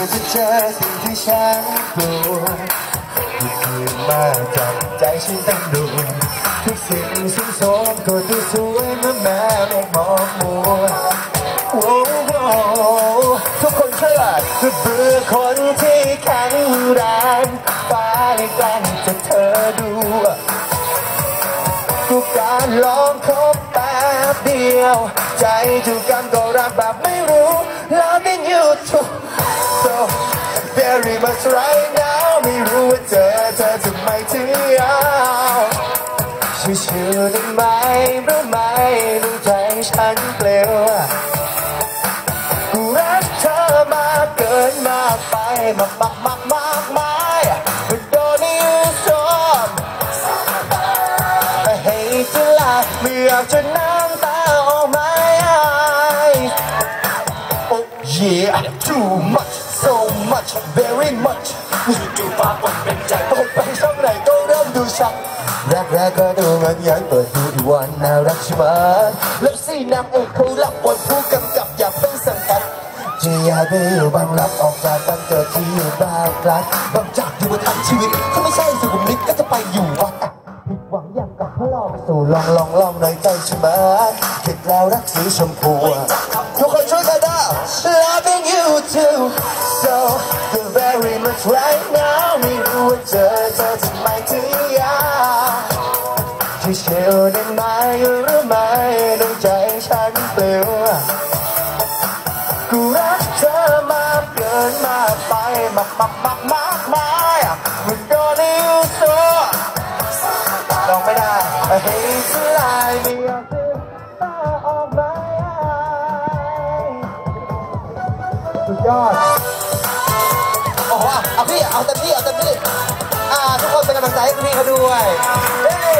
อจะเจอสิ่งที่ฉันกลัวที่คืนมาจับใจฉันตั้งดูทุกสิ่งสิ่งสมก็ดูสวยเมื่อแม่เมฆหมอกมัวโอ้โหทุกคนเชื่อคือเบื่อคนที่แข็งแรงฟ้าเลยแกล้งจะเธอดูกูการลองค๊ ใจถูกกันก็รักแบบไม่รู้ Loving you too so very much right now ไม่รู้ว่าเจอเธอจะไม่ถึงยาวชื่อชื่อได้ไหมรู้ไหมรู้ใจฉันเปลี่ยวกูรักเธอมากเกินมากไปมากมากมากมากมายไม่โดนให้ชอบ I hate to lie ไม่อยากจะน้ too much so much very much จู่ๆฟ้าฝนเป็นใจเปิดไปช่องไหนก็เริ่มดูชักแรกๆก็ดูเงินยังเปิดดูอีวันน่ารักใช่ไหมแล้วสินางเอกเขารับบทผู้กำกับอย่าเป็นสังกัดจะอยากไปอยู่บางรับออกจากตั้งเกิดที่อยู่บางรักบางจากอยู่บนทางชีวิตถ้าไม่ใช่สุขุมวิทก็จะไปอยู่วัดผิดหวังอย่างกับพระไปสู่ลองลองลองในใจใช่ไหมคิดแล้วรักสีชมพู right now ไม่รู้ว่าเจอเธอจะไมถึงยาที่เชื่อได้ไหมหรือไม่ดวงใจฉันเปลี่ยวกูรักเธอมากเกินมากไปมากมากมากมากมายมันโดนนิ้วโซ่ลองไม่ได้เฮ้ยสลายไม่อยากจะตาออกมสุดยอด เอาพี่ เอาเต็มที่ เอาเต็มที่ อ่า ทุกคนเป็นกำลังใจให้พี่เขาด้วยเฮ้ย